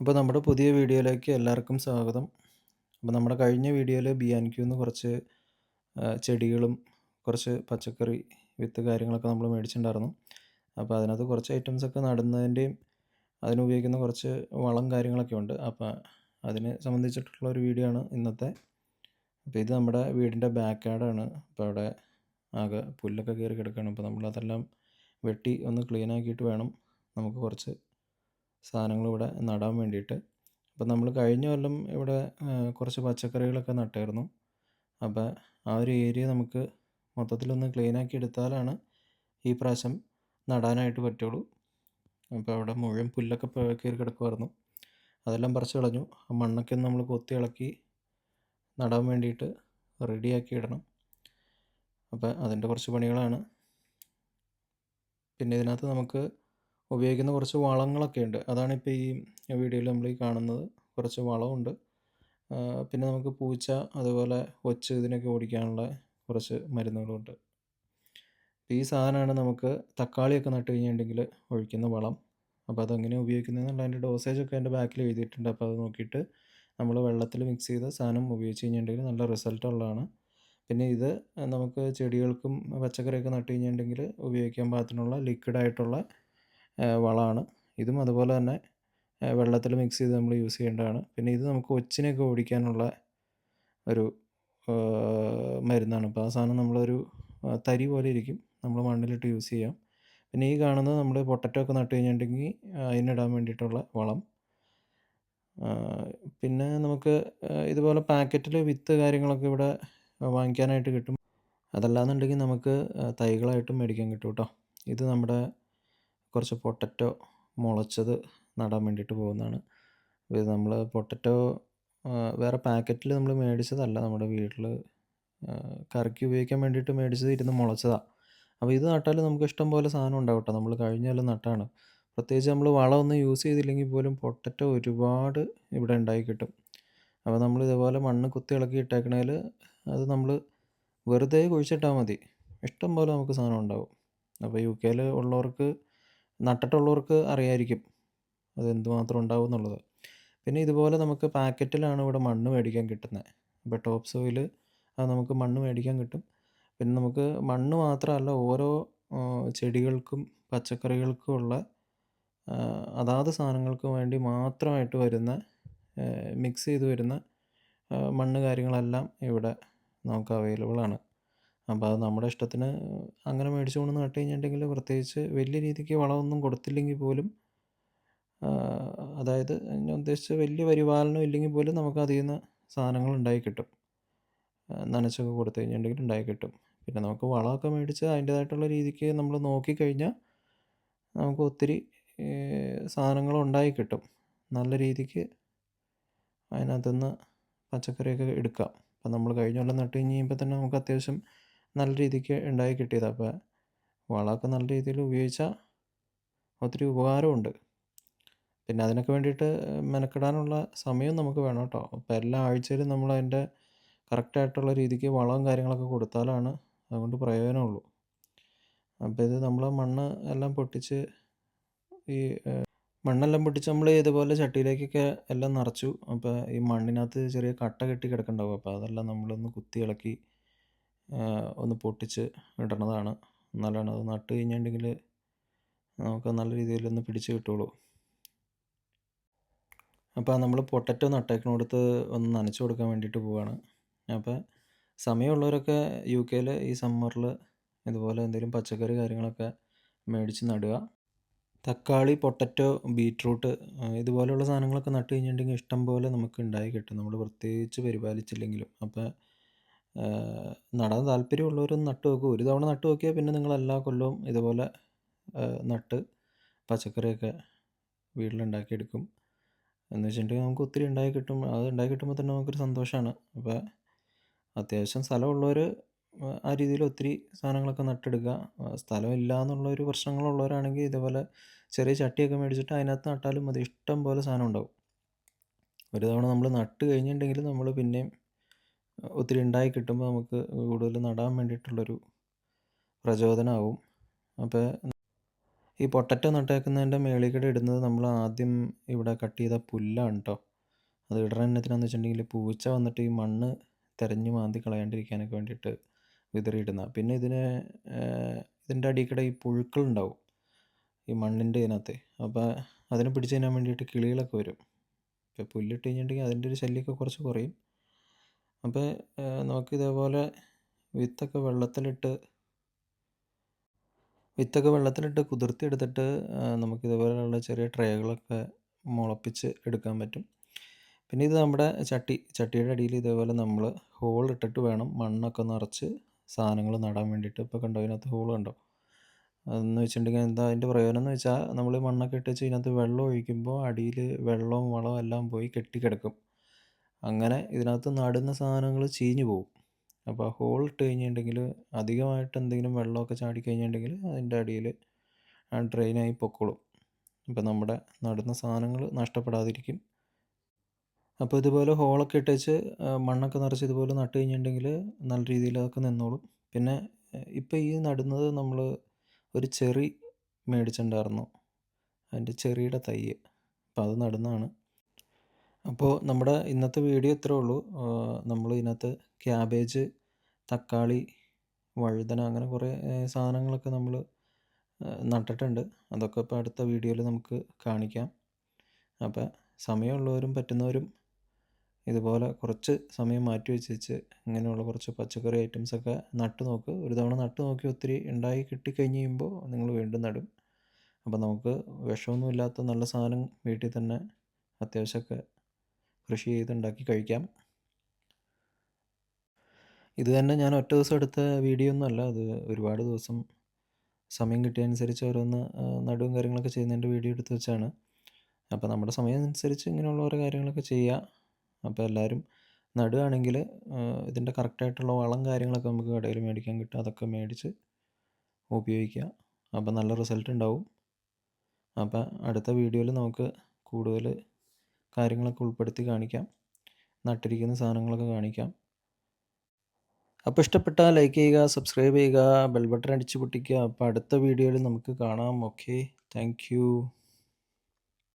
അപ്പോൾ നമ്മുടെ പുതിയ വീഡിയോയിലേക്ക് എല്ലാവർക്കും സ്വാഗതം. അപ്പോൾ നമ്മുടെ കഴിഞ്ഞ വീഡിയോയിൽ ബി ആൻ ക്യൂന്ന് കുറച്ച് ചെടികളും കുറച്ച് പച്ചക്കറി വിത്ത് കാര്യങ്ങളൊക്കെ നമ്മൾ മേടിച്ചിട്ടുണ്ടായിരുന്നു. അപ്പോൾ അതിനകത്ത് കുറച്ച് ഐറ്റംസ് ഒക്കെ നടുന്നതിന്റെയും അതിനുപയോഗിക്കുന്ന കുറച്ച് വളം കാര്യങ്ങളൊക്കെ ഉണ്ട്. അപ്പോൾ അതിനെ സംബന്ധിച്ചിട്ടുള്ള ഒരു വീഡിയോ ആണ് ഇന്നത്തെ. അപ്പോൾ ഇത് നമ്മുടെ വീടിന്റെ ബാക്ക് ആഡാണ് അപ്പോൾ അവിടെ ആകെ പുല്ലൊക്കെ കയറി കിടക്കുകയാണ്. അപ്പോൾ നമ്മളതെല്ലാം വെട്ടി ഒന്ന് ക്ലീൻ ആക്കിയിട്ട് വേണം നമുക്ക് കുറച്ച് സാധനങ്ങൾ ഇവിടെ നടാൻ വേണ്ടിയിട്ട്. അപ്പോൾ നമ്മൾ കഴിഞ്ഞ കൊല്ലം ഇവിടെ കുറച്ച് പച്ചക്കറികളൊക്കെ നട്ടായിരുന്നു. അപ്പോൾ ആ ഒരു ഏരിയ നമുക്ക് മൊത്തത്തിലൊന്ന് ക്ലീൻ ആക്കി എടുത്താലാണ് ഈ പ്രാവശ്യം നടാനായിട്ട് പറ്റുള്ളൂ. അപ്പോൾ അവിടെ മുഴുവൻ പുല്ലൊക്കെ കയറി കിടക്കുമായിരുന്നു. അതെല്ലാം പറിച്ച് കളഞ്ഞു. ആ മണ്ണൊക്കെ നമ്മൾ കൊത്തി ഇളക്കി നടാൻ വേണ്ടിയിട്ട് റെഡിയാക്കി ഇടണം. അപ്പോൾ അതിന്റെ കുറച്ച് പണികളാണ്. പിന്നെ ഇതിനകത്ത് നമുക്ക് ഉപയോഗിക്കുന്ന കുറച്ച് വളങ്ങളൊക്കെ ഉണ്ട്. അതാണ് ഇപ്പോൾ ഈ വീഡിയോയിൽ നമ്മൾ ഈ കാണുന്നത്. കുറച്ച് വളമുണ്ട്. പിന്നെ നമുക്ക് പൂച്ച അതുപോലെ ഒച്ച് ഇതിനൊക്കെ ഓടിക്കാനുള്ള കുറച്ച് മരുന്നുകളുണ്ട് ഈ സാധനമാണ് നമുക്ക് തക്കാളിയൊക്കെ നട്ട് കഴിഞ്ഞിട്ടുണ്ടെങ്കിൽ ഒഴിക്കുന്ന വളം. അപ്പോൾ അതെങ്ങനെ ഉപയോഗിക്കുന്നതെന്നുള്ള അതിന്റെ ഡോസേജൊക്കെ അതിന്റെ ബാക്കിൽ എഴുതിയിട്ടുണ്ട്. അപ്പോൾ അത് നോക്കിയിട്ട് നമ്മൾ വെള്ളത്തിൽ മിക്സ് ചെയ്ത സാധനം ഉപയോഗിച്ച് കഴിഞ്ഞിട്ടുണ്ടെങ്കിൽ നല്ല റിസൾട്ടുള്ളതാണ് പിന്നെ ഇത് നമുക്ക് ചെടികൾക്കും പച്ചക്കറിയൊക്കെ നട്ട് കഴിഞ്ഞിട്ടുണ്ടെങ്കിൽ ഉപയോഗിക്കാൻ പാകത്തിനുള്ള ലിക്വിഡ് ആയിട്ടുള്ള ആഹ്, വളമാണ്. ഇതും അതുപോലെ തന്നെ വെള്ളത്തിൽ മിക്സ് ചെയ്ത് നമ്മൾ യൂസ് ചെയ്യേണ്ടതാണ്. പിന്നെ ഇത് നമുക്ക് ഒച്ചിനെയൊക്കെ ഓടിക്കാനുള്ള ഒരു മരുന്നാണ്. അപ്പോൾ ആ സാധനം നമ്മളൊരു തരി പോലെ ഇരിക്കും. നമ്മൾ മണ്ണിലിട്ട് യൂസ് ചെയ്യാം. പിന്നെ ഈ കാണുന്നത് നമ്മൾ പൊട്ടറ്റോ ഒക്കെ നട്ട് കഴിഞ്ഞിട്ടുണ്ടെങ്കിൽ അതിനിടാൻ വേണ്ടിയിട്ടുള്ള വളം. പിന്നെ നമുക്ക് ഇതുപോലെ പാക്കറ്റിൽ വിത്ത് കാര്യങ്ങളൊക്കെ ഇവിടെ വാങ്ങിക്കാനായിട്ട് കിട്ടും. അതല്ലാന്നുണ്ടെങ്കിൽ നമുക്ക് തൈകളായിട്ടും മേടിക്കാൻ കിട്ടും കേട്ടോ. ഇത് നമ്മുടെ കുറച്ച് പൊട്ടറ്റോ മുളച്ചത് നടാൻ വേണ്ടിയിട്ട് പോകുന്നതാണ്. ഇത് നമ്മൾ പൊട്ടറ്റോ വേറെ പാക്കറ്റിൽ നമ്മൾ മേടിച്ചതല്ല. നമ്മുടെ വീട്ടിൽ കറിക്ക് ഉപയോഗിക്കാൻ വേണ്ടിയിട്ട് മേടിച്ചത് ഇരുന്ന് മുളച്ചതാണ് അപ്പോൾ ഇത് നട്ടാൽ നമുക്ക് ഇഷ്ടം പോലെ സാധനം ഉണ്ടാവും കേട്ടോ. നമ്മൾ കഴിഞ്ഞ കൊല്ലം നട്ടതാണ്. പ്രത്യേകിച്ച് നമ്മൾ വളമൊന്നും യൂസ് ചെയ്തില്ലെങ്കിൽ പോലും പൊട്ടറ്റോ ഒരുപാട് ഇവിടെ ഉണ്ടായി കിട്ടും. അപ്പോൾ നമ്മൾ ഇതേപോലെ മണ്ണ് കുത്തി ഇളക്കി ഇട്ടേക്കണേൽ അത് നമ്മൾ വെറുതെ കുഴിച്ചിട്ടാൽ മതി. ഇഷ്ടം പോലെ നമുക്ക് സാധനം ഉണ്ടാവും. അപ്പോൾ യു കെയിൽ ഉള്ളവർക്ക് നട്ടിട്ടുള്ളവർക്ക് അറിയായിരിക്കും അത് എന്തുമാത്രം ഉണ്ടാവും എന്നുള്ളത്. പിന്നെ ഇതുപോലെ നമുക്ക് പാക്കറ്റിലാണ് ഇവിടെ മണ്ണ് മേടിക്കാൻ കിട്ടുന്നത്. ഇപ്പോൾ ടോപ്പ് സോയിൽ അത് നമുക്ക് മണ്ണ് മേടിക്കാൻ കിട്ടും. പിന്നെ നമുക്ക് മണ്ണ് മാത്രമല്ല ഓരോ ചെടികൾക്കും പച്ചക്കറികൾക്കും ഉള്ള അതാത് സാധനങ്ങൾക്ക് വേണ്ടി മാത്രമായിട്ട് വരുന്ന മിക്സ് ചെയ്ത് വരുന്ന മണ്ണ് കാര്യങ്ങളെല്ലാം ഇവിടെ നമുക്ക് അവൈലബിൾ ആണ്. അപ്പോൾ അത് നമ്മുടെ ഇഷ്ടത്തിന് അങ്ങനെ മേടിച്ചു കൊണ്ട് നട്ട് കഴിഞ്ഞിട്ടുണ്ടെങ്കിൽ പ്രത്യേകിച്ച് വലിയ രീതിക്ക് വളമൊന്നും കൊടുത്തില്ലെങ്കിൽ പോലും അതായത് ഞാൻ ഉദ്ദേശിച്ച വലിയ പരിപാലനം ഇല്ലെങ്കിൽ പോലും നമുക്ക് അതിൽ നിന്ന് സാധനങ്ങൾ ഉണ്ടായി കിട്ടും. നനച്ചൊക്കെ കൊടുത്തു കഴിഞ്ഞിട്ടുണ്ടെങ്കിൽ ഉണ്ടായി കിട്ടും. പിന്നെ നമുക്ക് വളമൊക്കെ മേടിച്ച് അതിന്റേതായിട്ടുള്ള രീതിക്ക് നമ്മൾ നോക്കിക്കഴിഞ്ഞാൽ നമുക്ക് ഒത്തിരി സാധനങ്ങൾ ഉണ്ടായി കിട്ടും. നല്ല രീതിക്ക് അതിനകത്തുനിന്ന് പച്ചക്കറിയൊക്കെ എടുക്കാം. അപ്പം നമ്മൾ കഴിഞ്ഞ കൊല്ലം നട്ട് കഴിഞ്ഞ് കഴിയുമ്പോൾ തന്നെ നമുക്ക് അത്യാവശ്യം നല്ല രീതിക്ക് ഉണ്ടായി കിട്ടിയതാണ്. അപ്പോൾ വളമൊക്കെ നല്ല രീതിയിൽ ഉപയോഗിച്ചാൽ ഒത്തിരി ഉപകാരമുണ്ട്. പിന്നെ അതിനൊക്കെ വേണ്ടിയിട്ട് മെനക്കെടാനുള്ള സമയം നമുക്ക് വേണം കേട്ടോ. അപ്പോൾ എല്ലാ ആഴ്ചയിലും നമ്മൾ അതിന്റെ കറക്റ്റായിട്ടുള്ള രീതിക്ക് വളവും കാര്യങ്ങളൊക്കെ കൊടുത്താലാണ് അതുകൊണ്ട് പ്രയോജനമുള്ളൂ. അപ്പോൾ ഇത് നമ്മൾ മണ്ണ് എല്ലാം പൊട്ടിച്ച് ഈ മണ്ണെല്ലാം പൊട്ടിച്ച് നമ്മൾ ഇതുപോലെ ചട്ടിയിലേക്കൊക്കെ എല്ലാം നിറച്ചു. അപ്പോൾ ഈ മണ്ണിനകത്ത് ചെറിയ കട്ട കെട്ടി കിടക്കുന്നുണ്ടാവും. അപ്പോൾ അതെല്ലാം നമ്മളൊന്ന് കുത്തി ഇളക്കി ഒന്ന് പൊട്ടിച്ച് ഇടണതാണ്. എന്നാലാണ് അത് നട്ട് കഴിഞ്ഞിട്ടുണ്ടെങ്കിൽ നമുക്ക് നല്ല രീതിയിലൊന്ന് പിടിച്ച് കിട്ടുള്ളൂ. അപ്പോൾ നമ്മൾ പൊട്ടറ്റോ നട്ടേക്കണോടത്ത് ഒന്ന് നനച്ച് കൊടുക്കാൻ വേണ്ടിയിട്ട് പോവാണ്. അപ്പോൾ സമയമുള്ളവരൊക്കെ യു കെയിൽ ഈ സമ്മറിൽ ഇതുപോലെ എന്തെങ്കിലും പച്ചക്കറി കാര്യങ്ങളൊക്കെ മേടിച്ച് നടുക. തക്കാളി, പൊട്ടറ്റോ, ബീറ്റ്റൂട്ട് ഇതുപോലെയുള്ള സാധനങ്ങളൊക്കെ നട്ട് കഴിഞ്ഞിട്ടുണ്ടെങ്കിൽ ഇഷ്ടം പോലെ നമുക്ക് ഉണ്ടായി കിട്ടും. നമ്മൾ പ്രത്യേകിച്ച് പരിപാലിച്ചില്ലെങ്കിലും. അപ്പോൾ നടാൻ താല്പര്യമുള്ളവരൊന്ന് നട്ടു നോക്കൂ. ഒരു തവണ നട്ടു നോക്കിയാൽ പിന്നെ നിങ്ങൾ എല്ലാ കൊല്ലവും ഇതുപോലെ നട്ട് പച്ചക്കറിയൊക്കെ വീട്ടിലുണ്ടാക്കിയെടുക്കും. എന്ന് വെച്ചിട്ടുണ്ടെങ്കിൽ നമുക്ക് ഒത്തിരി ഉണ്ടാക്കി കിട്ടും. അത് ഉണ്ടാക്കി കിട്ടുമ്പോൾ തന്നെ നമുക്കൊരു സന്തോഷമാണ്. അപ്പോൾ അത്യാവശ്യം സ്ഥലമുള്ളവർ ആ രീതിയിൽ ഒത്തിരി സാധനങ്ങളൊക്കെ നട്ടെടുക്കുക. സ്ഥലമില്ല എന്നുള്ളൊരു പ്രശ്നങ്ങളുള്ളവരാണെങ്കിൽ ഇതുപോലെ ചെറിയ ചട്ടിയൊക്കെ മേടിച്ചിട്ട് അതിനകത്ത് നട്ടാലും മതി. ഇഷ്ടം പോലെ സാധനം ഉണ്ടാവും. ഒരു തവണ നമ്മൾ നട്ട് കഴിഞ്ഞിട്ടുണ്ടെങ്കിൽ നമ്മൾ പിന്നെയും ഒത്തിരി ഉണ്ടായി കിട്ടുമ്പോൾ നമുക്ക് കൂടുതൽ നടാൻ വേണ്ടിയിട്ടുള്ളൊരു പ്രചോദനമാവും. അപ്പോൾ ഈ പൊട്ടറ്റോ നട്ടേക്കുന്നതിന്റെ കൂടെ ഇടുന്നത് നമ്മൾ ആദ്യം ഇവിടെ കട്ട് ചെയ്ത പുല്ലാണ് കേട്ടോ അത് ഇടണ എന്നതിനാന്ന് വെച്ചിട്ടുണ്ടെങ്കിൽ പൂച്ച വന്നിട്ട് ഈ മണ്ണ് തെരഞ്ഞു മാന്തി കളയാണ്ടിരിക്കാനൊക്കെ വേണ്ടിയിട്ട് വിതറിയിടുന്ന. പിന്നെ ഇതിന് ഇതിന്റെ അടിയിൽ ഈ ഈ പുഴുക്കളുണ്ടാവും ഈ മണ്ണിന്റെ ഇതിനകത്ത്. അപ്പോൾ അതിനെ പിടിച്ച് തിന്നാൻ വേണ്ടിയിട്ട് കിളികളൊക്കെ വരും. ഇപ്പോൾ പുല്ലിട്ട് കഴിഞ്ഞിട്ടുണ്ടെങ്കിൽ അതിന്റെ ഒരു ശല്യമൊക്കെ കുറച്ച് കുറയും. അപ്പോൾ നമുക്ക് ഇതേപോലെ വിത്തൊക്കെ വെള്ളത്തിലിട്ട് വിത്തൊക്കെ വെള്ളത്തിലിട്ട് കുതിർത്തി എടുത്തിട്ട് നമുക്ക് ഇതേപോലെയുള്ള ചെറിയ ട്രേകളൊക്കെ മുളപ്പിച്ച് എടുക്കാൻ പറ്റും. പിന്നെ ഇത് നമ്മുടെ ചട്ടി ചട്ടിയുടെ അടിയിൽ ഇതേപോലെ നമ്മൾ ഹോൾ ഇട്ടിട്ട് വേണം മണ്ണൊക്കെ നിറച്ച് സാധനങ്ങൾ നടാൻ വേണ്ടിയിട്ട്. ഇപ്പോൾ കണ്ടോ ഇതിനകത്ത് ഹോൾ കണ്ടോ? അതെന്ന് വെച്ചിട്ടുണ്ടെങ്കിൽ എന്താ അതിന്റെ പ്രയോജനം എന്ന് വെച്ചാൽ നമ്മൾ മണ്ണൊക്കെ ഇട്ട് വെച്ച് ഇതിനകത്ത് വെള്ളം ഒഴിക്കുമ്പോൾ അടിയിൽ വെള്ളവും വളവും എല്ലാം പോയി കെട്ടിക്കിടക്കും. അങ്ങനെ ഇതിനകത്ത് നടുന്ന സാധനങ്ങൾ ചീഞ്ഞു പോകും അപ്പോൾ ഹോൾ ഇട്ട് കഴിഞ്ഞിട്ടുണ്ടെങ്കിൽ അധികമായിട്ട് എന്തെങ്കിലും വെള്ളമൊക്കെ ചാടി കഴിഞ്ഞിട്ടുണ്ടെങ്കിൽ അതിന്റെ അടിയിൽ ഡ്രെയിനായി പൊക്കോളും. അപ്പോൾ നമ്മുടെ നടുന്ന സാധനങ്ങൾ നഷ്ടപ്പെടാതിരിക്കും. അപ്പോൾ ഇതുപോലെ ഹോളൊക്കെ ഇട്ട് വെച്ച് മണ്ണൊക്കെ നിറച്ച് ഇതുപോലെ നട്ട് കഴിഞ്ഞിട്ടുണ്ടെങ്കിൽ നല്ല രീതിയിൽ അതൊക്കെ നിന്നോളും. പിന്നെ ഇപ്പോൾ ഈ നടുന്നത് നമ്മൾ ഒരു ചെറി മേടിച്ചിട്ടുണ്ടായിരുന്നു. അതിന്റെ ചെറിയുടെ തൈ അപ്പോൾ അത് നടുന്നതാണ്. അപ്പോൾ നമ്മുടെ ഇന്നത്തെ വീഡിയോ ഇത്രേ ഉള്ളൂ. നമ്മൾ ഇതിനകത്ത് ക്യാബേജ് തക്കാളി വഴുതന അങ്ങനെ കുറേ സാധനങ്ങളൊക്കെ നമ്മൾ നട്ടിട്ടുണ്ട്. അതൊക്കെ ഇപ്പോൾ അടുത്ത വീഡിയോയിൽ നമുക്ക് കാണിക്കാം. അപ്പോൾ സമയമുള്ളവരും പറ്റുന്നവരും ഇതുപോലെ കുറച്ച് സമയം മാറ്റി വെച്ച് വെച്ച് ഇങ്ങനെയുള്ള കുറച്ച് പച്ചക്കറി ഐറ്റംസൊക്കെ നട്ട് നോക്ക്. ഒരു തവണ നട്ട് നോക്കി ഒത്തിരി ഉണ്ടായി കിട്ടിക്കഴിഞ്ഞ് കഴിയുമ്പോൾ നിങ്ങൾ വീണ്ടും നടും. അപ്പോൾ നമുക്ക് വിഷമൊന്നുമില്ലാത്ത നല്ല സാധനം വീട്ടിൽ തന്നെ അത്യാവശ്യമൊക്കെ കൃഷി ചെയ്ത് ഉണ്ടാക്കി കഴിക്കാം. ഇത് തന്നെ ഞാൻ ഒറ്റ ദിവസം എടുത്ത വീഡിയോ ഒന്നുമല്ല അത് ഒരുപാട് ദിവസം സമയം കിട്ടിയതനുസരിച്ച് ഓരോന്ന് നടുവും കാര്യങ്ങളൊക്കെ ചെയ്യുന്നതിന്റെ വീഡിയോ എടുത്ത് വെച്ചാണ്. അപ്പോൾ നമ്മുടെ സമയം അനുസരിച്ച് ഇങ്ങനെയുള്ള ഓരോ കാര്യങ്ങളൊക്കെ ചെയ്യുക അപ്പോൾ എല്ലാവരും നടുകയാണെങ്കിൽ ഇതിന്റെ കറക്റ്റായിട്ടുള്ള വളം കാര്യങ്ങളൊക്കെ നമുക്ക് കടയിൽ മേടിക്കാൻ കിട്ടും. അതൊക്കെ മേടിച്ച് ഉപയോഗിക്കുക. അപ്പോൾ നല്ല റിസൾട്ട് ഉണ്ടാവും. അപ്പോൾ അടുത്ത വീഡിയോയിൽ നമുക്ക് കൂടുതൽ കാര്യങ്ങളൊക്കെ ഉൾപ്പെടുത്തി കാണിക്കാം. നട്ടിരിക്കുന്ന സാധനങ്ങളൊക്കെ കാണിക്കാം. അപ്പോൾ ഇഷ്ടപ്പെട്ടാൽ ലൈക്ക് ചെയ്യുക സബ്സ്ക്രൈബ് ചെയ്യുക ബെൽ ബട്ടൺ അടിച്ച് പൊട്ടിക്കുക. അപ്പോൾ അടുത്ത വീഡിയോയിൽ നമുക്ക് കാണാം. Okay thank